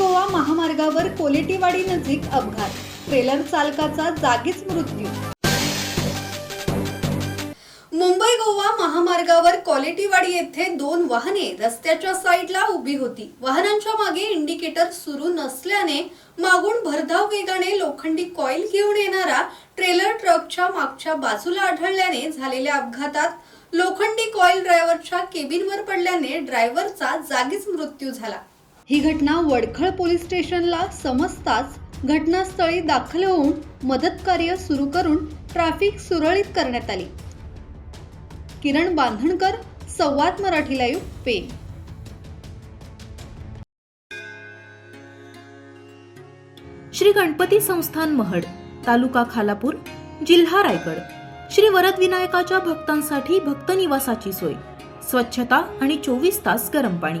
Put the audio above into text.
महामार्गावर कोलेटीवाडी नजीक अपघात. ट्रेलर चालकाचा जागीच मृत्यू. मुंबई गोवा महामार्गावर क्वालिटीवाडी येथे दोन वाहने रस्त्याच्या साईडला उभी होती. वाहनांच्या मागे इंडिकेटर सुरू नसल्याने मागून भरधाव वेगाने लोखंडी कॉईल घेऊन येणारा ट्रेलर ट्रकच्या मागच्या बाजूला आढळल्याने झालेल्या अपघातात लोखंडी कॉईल ड्रायव्हरच्या केबिनवर पडल्याने ड्रायव्हरचा जागीच मृत्यू झाला. ही घटना वडखळ पोलीस स्टेशनला समजताच घटनास्थळी दाखल होऊन मदत कार्य सुरू करून ट्रॅफिक सुरळीत करण्यात आली. किरण बांधणकर संवाद मराठी लाईव्ह पेन श्री गणपती संस्थान महड तालुका खालापूर जिल्हा रायगड. श्री वरद विनायकाच्या भक्तांसाठी भक्त निवासाची सोय. स्वच्छता आणि चोवीस तास गरम पाणी.